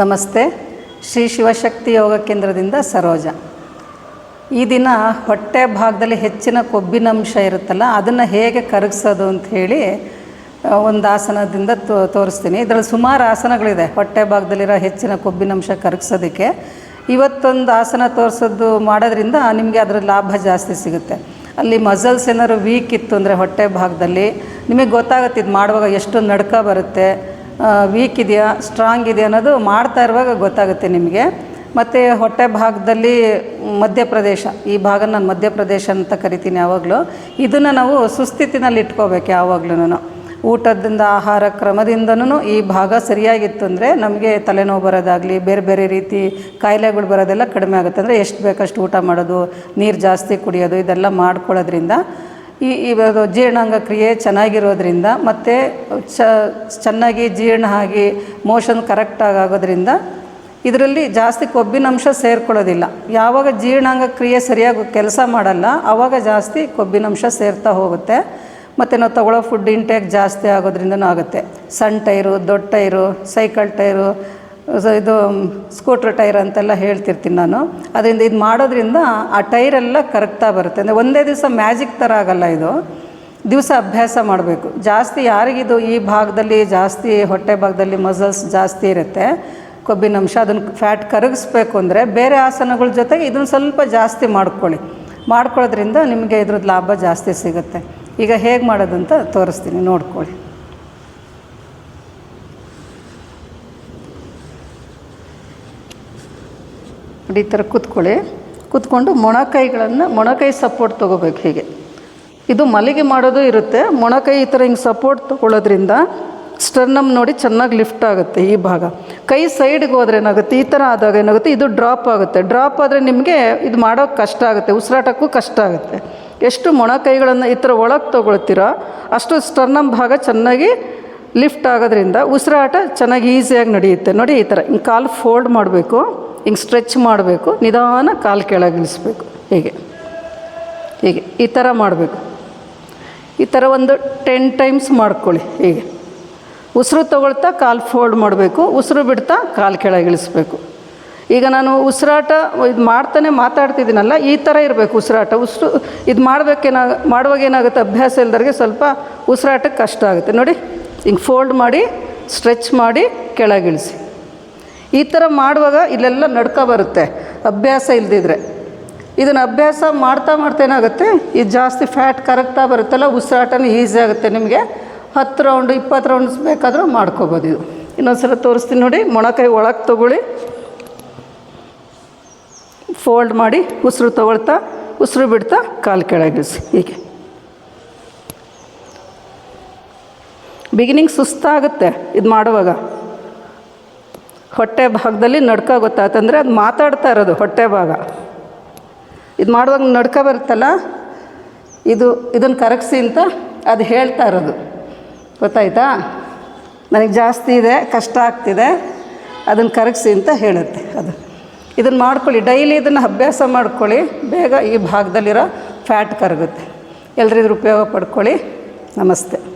ನಮಸ್ತೆ. ಶ್ರೀ ಶಿವಶಕ್ತಿ ಯೋಗ ಕೇಂದ್ರದಿಂದ ಸರೋಜ. ಈ ದಿನ ಹೊಟ್ಟೆ ಭಾಗದಲ್ಲಿ ಹೆಚ್ಚಿನ ಕೊಬ್ಬಿನಂಶ ಇರುತ್ತಲ್ಲ, ಅದನ್ನು ಹೇಗೆ ಕರಗಿಸೋದು ಅಂತ ಹೇಳಿ ಒಂದು ಆಸನದಿಂದ ತೋ, ತೋರಿಸ್ತೀನಿ. ಇದರಲ್ಲಿ ಸುಮಾರು ಆಸನಗಳಿದೆ. ಹೊಟ್ಟೆ ಭಾಗದಲ್ಲಿರೋ ಹೆಚ್ಚಿನ ಕೊಬ್ಬಿನಂಶ ಕರಗಿಸೋದಕ್ಕೆ. ಇವತ್ತೊಂದು ಆಸನ ತೋರಿಸೋದು ಮಾಡೋದ್ರಿಂದ ನಿಮಗೆ ಅದರ ಲಾಭ ಜಾಸ್ತಿ ಸಿಗುತ್ತೆ. ಅಲ್ಲಿ ಮಸಲ್ಸ್ ಏನಾದ್ರು ವೀಕ್ ಇತ್ತು ಅಂದರೆ ಹೊಟ್ಟೆ ಭಾಗದಲ್ಲಿ, ನಿಮಗೆ ಗೊತ್ತಾಗುತ್ತೆ ಇದು ಮಾಡುವಾಗ ಎಷ್ಟು ನಡ್ಕ ಬರುತ್ತೆ. ವೀಕ್ ಇದೆಯಾ ಸ್ಟ್ರಾಂಗ್ ಇದೆಯಾ ಅನ್ನೋದು ಮಾಡ್ತಾ ಇರುವಾಗ ಗೊತ್ತಾಗುತ್ತೆ ನಿಮಗೆ. ಮತ್ತು ಹೊಟ್ಟೆ ಭಾಗದಲ್ಲಿ ಮಧ್ಯಪ್ರದೇಶ, ಈ ಭಾಗ ನಾನು ಮಧ್ಯಪ್ರದೇಶ ಅಂತ ಕರಿತೀನಿ ಯಾವಾಗಲೂ. ಇದನ್ನು ನಾವು ಸುಸ್ಥಿತಿನಲ್ಲಿ ಇಟ್ಕೋಬೇಕು ಯಾವಾಗ್ಲೂ ಊಟದಿಂದ, ಆಹಾರ ಕ್ರಮದಿಂದನೂ ಈ ಭಾಗ ಸರಿಯಾಗಿತ್ತು ಅಂದರೆ ನಮಗೆ ತಲೆನೋವು ಬರೋದಾಗಲಿ, ಬೇರೆ ಬೇರೆ ರೀತಿ ಕಾಯಿಲೆಗಳು ಬರೋದೆಲ್ಲ ಕಡಿಮೆ ಆಗುತ್ತೆ. ಅಂದರೆ ಎಷ್ಟು ಬೇಕಷ್ಟು ಊಟ ಮಾಡೋದು, ನೀರು ಜಾಸ್ತಿ ಕುಡಿಯೋದು, ಇದೆಲ್ಲ ಮಾಡ್ಕೊಳ್ಳೋದ್ರಿಂದ ಈ ಇವಾಗ ಜೀರ್ಣಾಂಗ ಕ್ರಿಯೆ ಚೆನ್ನಾಗಿರೋದ್ರಿಂದ ಮತ್ತು ಚ, ಚೆನ್ನಾಗಿ ಜೀರ್ಣ ಆಗಿ ಮೋಷನ್ ಕರೆಕ್ಟಾಗಿ ಆಗೋದ್ರಿಂದ ಇದರಲ್ಲಿ ಜಾಸ್ತಿ ಕೊಬ್ಬಿನಂಶ ಸೇರ್ಕೊಳ್ಳೋದಿಲ್ಲ. ಯಾವಾಗ ಜೀರ್ಣಾಂಗ ಕ್ರಿಯೆ ಸರಿಯಾಗಿ ಕೆಲಸ ಮಾಡಲ್ಲ ಆವಾಗ ಜಾಸ್ತಿ ಕೊಬ್ಬಿನಂಶ ಸೇರ್ತಾ ಹೋಗುತ್ತೆ. ಮತ್ತು ನಾವು ತಗೊಳ್ಳೋ ಫುಡ್ ಇಂಟೇಕ್ ಜಾಸ್ತಿ ಆಗೋದ್ರಿಂದನೂ ಆಗುತ್ತೆ. ಸಣ್ಣ ಟೈರು ದೊಡ್ಡ ಟೈರು ಸೈಕಲ್ ಟೈರು ಇದು ಸ್ಕೂಟ್ರ್ ಟೈರ್ ಅಂತೆಲ್ಲ ಹೇಳ್ತಿರ್ತೀನಿ ನಾನು. ಅದರಿಂದ ಇದು ಮಾಡೋದ್ರಿಂದ ಆ ಟೈರೆಲ್ಲ ಕರಗ್ತಾ ಬರುತ್ತೆ. ಅಂದರೆ ಒಂದೇ ದಿವಸ ಮ್ಯಾಜಿಕ್ ಥರ ಆಗಲ್ಲ ಇದು. ದಿವಸ ಅಭ್ಯಾಸ ಮಾಡಬೇಕು. ಜಾಸ್ತಿ ಯಾರಿಗಿದು ಈ ಭಾಗದಲ್ಲಿ ಜಾಸ್ತಿ, ಹೊಟ್ಟೆ ಭಾಗದಲ್ಲಿ ಮಸಲ್ಸ್ ಜಾಸ್ತಿ ಇರುತ್ತೆ ಕೊಬ್ಬಿನಂಶ ಅದನ್ನು ಫ್ಯಾಟ್ ಕರಗಿಸ್ಬೇಕು ಅಂದರೆ ಬೇರೆ ಆಸನಗಳ ಜೊತೆಗೆ ಇದನ್ನು ಸ್ವಲ್ಪ ಜಾಸ್ತಿ ಮಾಡ್ಕೊಳ್ಳಿ. ಮಾಡ್ಕೊಳ್ಳೋದ್ರಿಂದ ನಿಮಗೆ ಇದ್ರದ್ದು ಲಾಭ ಜಾಸ್ತಿ ಸಿಗುತ್ತೆ. ಈಗ ಹೇಗೆ ಮಾಡೋದಂತ ತೋರಿಸ್ತೀನಿ, ನೋಡ್ಕೊಳ್ಳಿ. ನೋಡಿ, ಈ ಥರ ಕೂತ್ಕೊಳ್ಳಿ. ಕೂತ್ಕೊಂಡು ಮೊಣಕೈಗಳನ್ನು, ಮೊಣಕೈ ಸಪೋರ್ಟ್ ತೊಗೋಬೇಕು ಹೀಗೆ. ಇದು ಮಲಿಗೆ ಮಾಡೋದು ಇರುತ್ತೆ. ಮೊಣಕೈ ಈ ಥರ ಹಿಂಗೆ ಸಪೋರ್ಟ್ ತೊಗೊಳ್ಳೋದ್ರಿಂದ ಸ್ಟರ್ನಮ್ ನೋಡಿ ಚೆನ್ನಾಗಿ ಲಿಫ್ಟ್ ಆಗುತ್ತೆ ಈ ಭಾಗ. ಕೈ ಸೈಡ್ಗೆ ಹೋದ್ರೆ ಏನಾಗುತ್ತೆ? ಈ ಥರ ಆದಾಗ ಏನಾಗುತ್ತೆ? ಇದು ಡ್ರಾಪ್ ಆಗುತ್ತೆ. ಡ್ರಾಪ್ ಆದರೆ ನಿಮಗೆ ಇದು ಮಾಡೋಕ್ಕೆ ಕಷ್ಟ ಆಗುತ್ತೆ. ಉಸಿರಾಟಕ್ಕೂ ಕಷ್ಟ ಆಗುತ್ತೆ. ಎಷ್ಟು ಮೊಣಕೈಗಳನ್ನು ಈ ಥರ ಒಳಗೆ ತೊಗೊಳ್ತೀರೋ, ಅಷ್ಟು ಸ್ಟರ್ನಮ್ ಭಾಗ ಚೆನ್ನಾಗಿ ಲಿಫ್ಟ್ ಆಗೋದ್ರಿಂದ ಉಸಿರಾಟ ಚೆನ್ನಾಗಿ ಈಸಿಯಾಗಿ ನಡೆಯುತ್ತೆ. ನೋಡಿ ಈ ಥರ ಹಿಂಗೆ ಕಾಲು ಫೋಲ್ಡ್ ಮಾಡಬೇಕು. ಹಿಂಗೆ ಸ್ಟ್ರೆಚ್ ಮಾಡಬೇಕು, ನಿಧಾನ ಕಾಲು ಕೆಳಗಿಳಿಸ್ಬೇಕು ಹೀಗೆ. ಹೀಗೆ. ಈ ಥರ ಮಾಡಬೇಕು. ಈ ಥರ ಒಂದು ಟೆನ್ ಟೈಮ್ಸ್ ಮಾಡ್ಕೊಳ್ಳಿ. ಹೀಗೆ. ಉಸಿರು ತಗೊಳ್ತಾ ಕಾಲು ಫೋಲ್ಡ್ ಮಾಡಬೇಕು. ಉಸಿರು ಬಿಡ್ತಾ ಕಾಲು ಕೆಳಗಿಳಿಸ್ಬೇಕು ಈಗ ನಾನು ಉಸಿರಾಟ ಇದು ಮಾಡ್ತಾನೆ ಮಾತಾಡ್ತಿದ್ದೀನಲ್ಲ, ಈ ಥರ ಇರಬೇಕು ಉಸಿರಾಟ. ಉಸಿರು ಇದು ಮಾಡಬೇಕೇನ ಮಾಡುವಾಗ ಏನಾಗುತ್ತೆ ಅಭ್ಯಾಸ ಇಲ್ದರಿಗೆ ಸ್ವಲ್ಪ ಉಸಿರಾಟಕ್ಕೆ ಕಷ್ಟ ಆಗುತ್ತೆ. ನೋಡಿ, ಹಿಂಗೆ ಫೋಲ್ಡ್ ಮಾಡಿ ಸ್ಟ್ರೆಚ್ ಮಾಡಿ ಕೆಳಗಿಳಿಸಿ ಈ ಥರ ಮಾಡುವಾಗ ಇಲ್ಲೆಲ್ಲ ನಡ್ಕ ಬರುತ್ತೆ, ಅಭ್ಯಾಸ ಇಲ್ದಿದ್ರೆ. ಇದನ್ನು ಅಭ್ಯಾಸ ಮಾಡ್ತಾ ಮಾಡ್ತಾ ಏನಾಗುತ್ತೆ ಇದು ಜಾಸ್ತಿ ಫ್ಯಾಟ್ ಕರಗ್ತಾ ಬರುತ್ತಲ್ಲ, ಉಸಿರಾಟನೂ ಈಸಿ ಆಗುತ್ತೆ ನಿಮಗೆ. ಹತ್ತು ರೌಂಡ್ ಇಪ್ಪತ್ತು ರೌಂಡ್ಸ್ ಬೇಕಾದರೂ ಮಾಡ್ಕೋಬೋದು ಇದು. ಇನ್ನೊಂದು ಸಲ ತೋರಿಸ್ತೀನಿ ನೋಡಿ ಮೊಣಕೈ ಒಳಗೆ ತೊಗೊಳ್ಳಿ. ಫೋಲ್ಡ್ ಮಾಡಿ, ಉಸಿರು ತೊಗೊಳ್ತಾ, ಉಸಿರು ಬಿಡ್ತಾ, ಕಾಲು ಕೆಳಗಿಳಿಸಿ ಹೀಗೆ. ಬಿಗಿನಿಂಗ್ ಸುಸ್ತಾಗುತ್ತೆ ಇದು ಮಾಡುವಾಗ. ಹೊಟ್ಟೆ ಭಾಗದಲ್ಲಿ ನಡ್ಕ ಗೊತ್ತಾತಂದರೆ ಅದು ಮಾತಾಡ್ತಾ ಇರೋದು ಹೊಟ್ಟೆ ಭಾಗ. ಇದು ಮಾಡುವಾಗ ನಡ್ಕ ಬರುತ್ತಲ್ಲ? ಇದು, ಇದನ್ನು ಕರಗಿಸಿ ಅಂತ ಅದು ಹೇಳ್ತಾ ಇರೋದು. ಗೊತ್ತಾಯ್ತಾ? ನನಗೆ ಜಾಸ್ತಿ ಇದೆ, ಕಷ್ಟ ಆಗ್ತಿದೆ, ಅದನ್ನು ಕರಗಿಸಿ ಅಂತ ಹೇಳುತ್ತೆ ಅದು. ಇದನ್ನು ಮಾಡ್ಕೊಳ್ಳಿ. ಡೈಲಿ ಇದನ್ನು ಅಭ್ಯಾಸ ಮಾಡ್ಕೊಳ್ಳಿ. ಬೇಗ ಈ ಭಾಗದಲ್ಲಿರೋ ಫ್ಯಾಟ್ ಕರಗುತ್ತೆ. ಎಲ್ಲರಿದ್ರು ಉಪಯೋಗ ಪಡ್ಕೊಳ್ಳಿ. ನಮಸ್ತೆ.